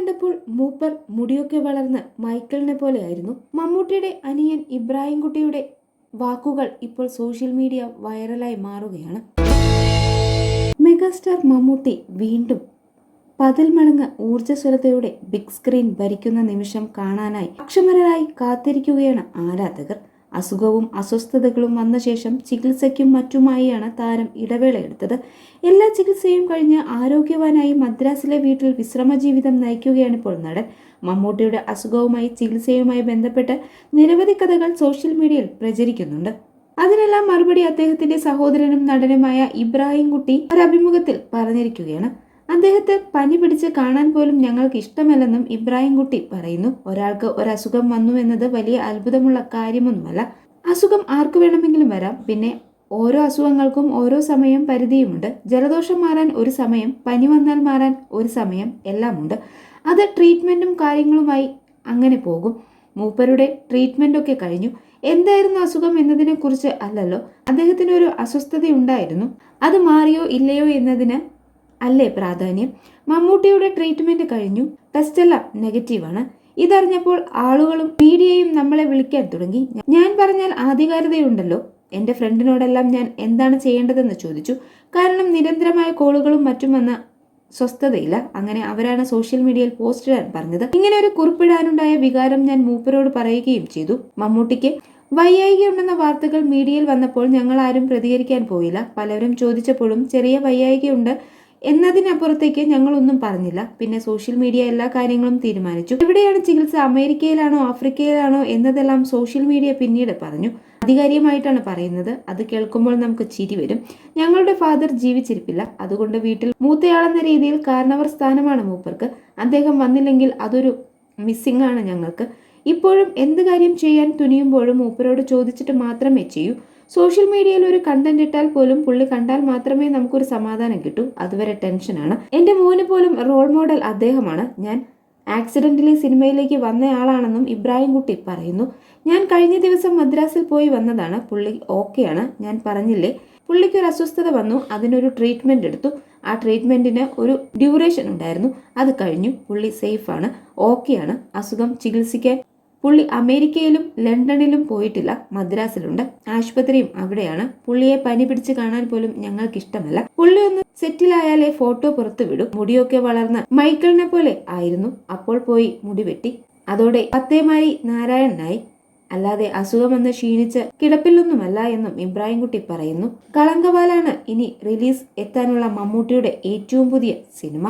കണ്ടപ്പോൾ മൂപ്പർ മുടിയൊക്കെ വളർന്ന് മൈക്കിളിനെ പോലെയായിരുന്നു. മമ്മൂട്ടിയുടെ അനിയൻ ഇബ്രാഹിം കുട്ടിയുടെ വാക്കുകൾ ഇപ്പോൾ സോഷ്യൽ മീഡിയ വൈറലായി മാറുകയാണ്. മെഗാസ്റ്റാർ മമ്മൂട്ടി വീണ്ടും പതിൽ മടങ്ങ് ഊർജസ്വലതയുടെ ബിഗ് സ്ക്രീൻ ഭരിക്കുന്ന നിമിഷം കാണാനായി അക്ഷമരായി കാത്തിരിക്കുകയാണ് ആരാധകർ. അസുഖവും അസ്വസ്ഥതകളും വന്ന ശേഷം ചികിത്സയ്ക്കും മറ്റുമായാണ് താരം ഇടവേള എടുത്തത്. എല്ലാ ചികിത്സയും കഴിഞ്ഞ് ആരോഗ്യവാനായി മദ്രാസിലെ വീട്ടിൽ വിശ്രമ ജീവിതം നയിക്കുകയാണ് ഇപ്പോൾ നടൻ. മമ്മൂട്ടിയുടെ അസുഖവുമായി ചികിത്സയുമായി ബന്ധപ്പെട്ട് നിരവധി കഥകൾ സോഷ്യൽ മീഡിയയിൽ പ്രചരിക്കുന്നുണ്ട്. അതിനെല്ലാം മറുപടി അദ്ദേഹത്തിന്റെ സഹോദരനും നടനുമായ ഇബ്രാഹിം കുട്ടി ഒരു അഭിമുഖത്തിൽ പറഞ്ഞിരിക്കുകയാണ്. അദ്ദേഹത്തെ പനി പിടിച്ച് കാണാൻ പോലും ഞങ്ങൾക്ക് ഇഷ്ടമല്ലെന്നും ഇബ്രാഹിം കുട്ടി പറയുന്നു. ഒരാൾക്ക് ഒരസുഖം വന്നു എന്നത് വലിയ അത്ഭുതമുള്ള കാര്യമൊന്നുമല്ല. അസുഖം ആർക്കു വേണമെങ്കിലും വരാം. പിന്നെ ഓരോ അസുഖങ്ങൾക്കും ഓരോ സമയം പരിധിയുമുണ്ട്. ജലദോഷം മാറാൻ ഒരു സമയം പനി വന്നാൽ മാറാൻ ഒരു സമയം എല്ലാമുണ്ട്. അത് ട്രീറ്റ്മെന്റും കാര്യങ്ങളുമായി അങ്ങനെ പോകും. മൂപ്പരുടെ ട്രീറ്റ്മെന്റൊക്കെ കഴിഞ്ഞു. എന്തായിരുന്നു അസുഖം എന്നതിനെക്കുറിച്ച് അല്ലല്ലോ. അദ്ദേഹത്തിന് ഒരു അസ്വസ്ഥതയുണ്ടായിരുന്നു. അത് മാറിയോ ഇല്ലയോ എന്നതിന് അല്ലേ പ്രാധാന്യം? മമ്മൂട്ടിയുടെ ട്രീറ്റ്മെന്റ് കഴിഞ്ഞു. ടെസ്റ്റെല്ലാം നെഗറ്റീവാണ് ഇതറിഞ്ഞപ്പോൾ ആളുകളും മീഡിയയും നമ്മളെ വിളിക്കാൻ തുടങ്ങി. ഞാൻ പറഞ്ഞാൽ ആധികാരികതയുണ്ടല്ലോ. എന്റെ ഫ്രണ്ടിനോടെല്ലാം ഞാൻ എന്താണ് ചെയ്യേണ്ടതെന്ന് ചോദിച്ചു. കാരണം നിരന്തരമായ കോളുകളും മറ്റും വന്ന സ്വസ്ഥതയില്ല. അങ്ങനെ അവരാണ് സോഷ്യൽ മീഡിയയിൽ പോസ്റ്റ് ഇടാൻ പറഞ്ഞത്. ഇങ്ങനെ ഒരു കുറിപ്പിടാനുണ്ടായ വികാരം ഞാൻ മൂപ്പരോട് പറയുകയും ചെയ്തു. മമ്മൂട്ടിക്ക് വയ്യായികയുണ്ടെന്ന വാർത്തകൾ മീഡിയയിൽ വന്നപ്പോൾ ഞങ്ങൾ ആരും പ്രതികരിക്കാൻ പോയില്ല. പലരും ചോദിച്ചപ്പോഴും ചെറിയ വയ്യായികയുണ്ട്. എന്നതിനപ്പുറത്തേക്ക് ഞങ്ങളൊന്നും പറഞ്ഞില്ല. പിന്നെ സോഷ്യൽ മീഡിയ എല്ലാ കാര്യങ്ങളും തീരുമാനിച്ചു. എവിടെയാണ് ചികിത്സ? അമേരിക്കയിലാണോ? ആഫ്രിക്കയിലാണോ? എന്നതെല്ലാം സോഷ്യൽ മീഡിയ പിന്നീട് പറഞ്ഞു. ആധികാരികമായിട്ടാണ് പറയുന്നത്. അത് കേൾക്കുമ്പോൾ നമുക്ക് ചിരി വരും. ഞങ്ങളുടെ ഫാദർ ജീവിച്ചിരിപ്പില്ല. അതുകൊണ്ട് വീട്ടിൽ മൂത്തയാളെന്ന രീതിയിൽ കാരണവർ സ്ഥാനമാണ് മൂപ്പർക്ക്. അദ്ദേഹം വന്നില്ലെങ്കിൽ അതൊരു മിസ്സിംഗ് ആണ് ഞങ്ങൾക്ക്. ഇപ്പോഴും എന്ത് കാര്യം ചെയ്യാൻ തുനിയുമ്പോഴും മൂപ്പരോട് ചോദിച്ചിട്ട് മാത്രമേ ചെയ്യൂ. സോഷ്യൽ മീഡിയയിൽ ഒരു കണ്ടന്റ് ഇട്ടാൽ പോലും പുള്ളി കണ്ടാൽ മാത്രമേ നമുക്കൊരു സമാധാനം കിട്ടൂ. അതുവരെ ടെൻഷനാണ് എന്റെ മോന് പോലും റോൾ മോഡൽ അദ്ദേഹമാണ്. ഞാൻ ആക്സിഡന്റിലെ സിനിമയിലേക്ക് വന്നയാളാണെന്നും ഇബ്രാഹിം കുട്ടി പറയുന്നു. ഞാൻ കഴിഞ്ഞ ദിവസം മദ്രാസിൽ പോയി വന്നതാണ്. പുള്ളി ഓക്കെയാണ് ഞാൻ പറഞ്ഞില്ലേ? പുള്ളിക്ക് ഒരു അസ്വസ്ഥത വന്നു. അതിനൊരു ട്രീറ്റ്മെന്റ് എടുത്തു. ആ ട്രീറ്റ്മെന്റിന് ഒരു ഡ്യൂറേഷൻ ഉണ്ടായിരുന്നു. അത് കഴിഞ്ഞു. പുള്ളി സേഫാണ് ഓക്കെയാണ് അസുഖം ചികിത്സിക്കാൻ പുള്ളി അമേരിക്കയിലും ലണ്ടനിലും പോയിട്ടില്ല. മദ്രാസിലുണ്ട്. ആശുപത്രിയും അവിടെയാണ്. പുള്ളിയെ പനി പിടിച്ച് കാണാൻ പോലും ഞങ്ങൾക്ക് ഇഷ്ടമല്ല പുള്ളി ഒന്ന് സെറ്റിലായാലേ ഫോട്ടോ പുറത്തു വിടും. മുടിയൊക്കെ വളർന്ന് മൈക്കിളിനെ പോലെ ആയിരുന്നു. അപ്പോൾ പോയി മുടി വെട്ടി. അതോടെ പത്തേമാരി നാരായണനായി. അല്ലാതെ അസുഖമെന്ന് ക്ഷീണിച്ച് കിടപ്പിലൊന്നുമല്ല എന്നും ഇബ്രാഹിംകുട്ടി പറയുന്നു. കളങ്കവാലാണ് ഇനി റിലീസ് എത്താനുള്ള മമ്മൂട്ടിയുടെ ഏറ്റവും പുതിയ സിനിമ.